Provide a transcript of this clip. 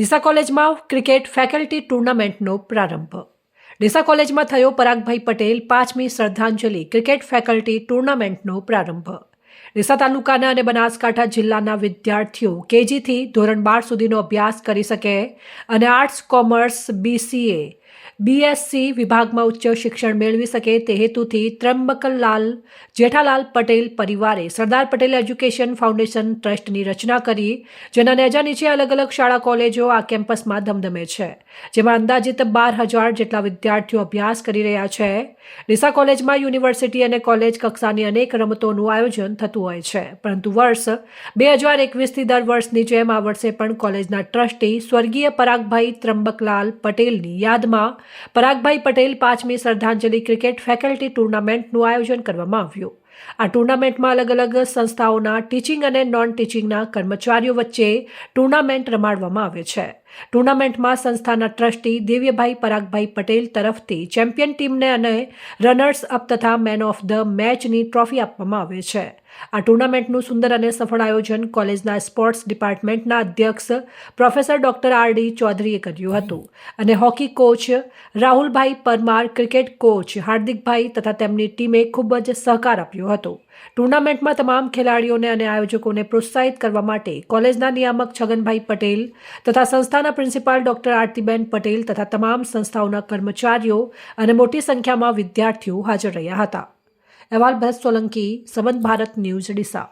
ડીસા કોલેજમાં cricket faculty ટુર્નામેન્ટનો પ્રારંભ. ડીસા કોલેજમાં થયો પરાગભાઈ પટેલ પાંચમી શ્રદ્ધાંજલિ ક્રિકેટ ફેકલ્ટી ટુર્નામેન્ટનો પ્રારંભ. ડીસા તાલુકાના અને બનાસકાંઠા જિલ્લાના વિદ્યાર્થીઓ કેજીથી ધોરણ બાર સુધીનો અભ્યાસ કરી શકે અને આર્ટ્સ કોમર્સ બીસીએ બીએસસી વિભાગમાં ઉચ્ચ શિક્ષણ મેળવી શકે તે હેતુથી ત્રંબકલાલ, જેઠાલાલ પટેલ પરિવારે સરદાર પટેલ એજ્યુકેશન ફાઉન્ડેશન ટ્રસ્ટની રચના કરી, જેના નેજા નીચે અલગ અલગ શાળા કોલેજો આ કેમ્પસમાં ધમધમે છે, જેમાં અંદાજિત બાર હજાર જેટલા વિદ્યાર્થીઓ અભ્યાસ કરી રહ્યા છે. ડીસા કોલેજમાં યુનિવર્સિટી અને કોલેજ કક્ષાની અનેક રમતોનું આયોજન થતું હોય છે, પરંતુ વર્ષ બે હજાર એકવીસથી દર વર્ષની જેમ આ વર્ષે પણ કોલેજના ટ્રસ્ટી સ્વર્ગીય પરાગભાઈ ત્રંબકલાલ પટેલની યાદમાં પરાગભાઈ પટેલ પાંચમી શ્રદ્ધાંજલિ ક્રિકેટ ફેકલ્ટી ટુર્નામેન્ટનું આયોજન કરવામાં આવ્યું. આ ટુર્નામેન્ટમાં અલગ અલગ સંસ્થાઓના ટીચિંગ અને નોન ટીચિંગના કર્મચારીઓ વચ્ચે ટુર્નામેન્ટ રમાડવામાં આવે છે. ટુર્નામેન્ટમાં સંસ્થાના ટ્રસ્ટી દિવ્યભાઈ પરાગભાઈ પટેલ તરફથી ચેમ્પિયન ટીમને અને રનર્સ અપ તથા મેન ઓફ ધ મેચની ટ્રોફી આપવામાં આવે છે. આ ટુર્નામેન્ટનું સુંદર અને સફળ આયોજન કોલેજના સ્પોર્ટ્સ ડિપાર્ટમેન્ટના અધ્યક્ષ પ્રોફેસર ડોક્ટર આર ડી ચૌધરીએ કર્યું હતું અને હોકી કોચ રાહુલભાઈ પરમાર, ક્રિકેટ કોચ હાર્દિકભાઈ તથા તેમની ટીમે ખૂબ જ સહકાર આપ્યો હતો. ટુર્નામેન્ટમાં તમામ ખેલાડીઓને અને આયોજકોને પ્રોત્સાહિત કરવા માટે કોલેજના નિયામક છગનભાઈ પટેલ તથા સંસ્થાના પ્રિન્સિપાલ ડોક્ટર આરતીબેન પટેલ તથા તમામ સંસ્થાઓના કર્મચારીઓ અને મોટી સંખ્યામાં વિદ્યાર્થીઓ હાજર રહ્યા હતા. અહેવાલ ભરત સોલંકી સંબંધ ભારત ન્યૂઝ, ડીસા.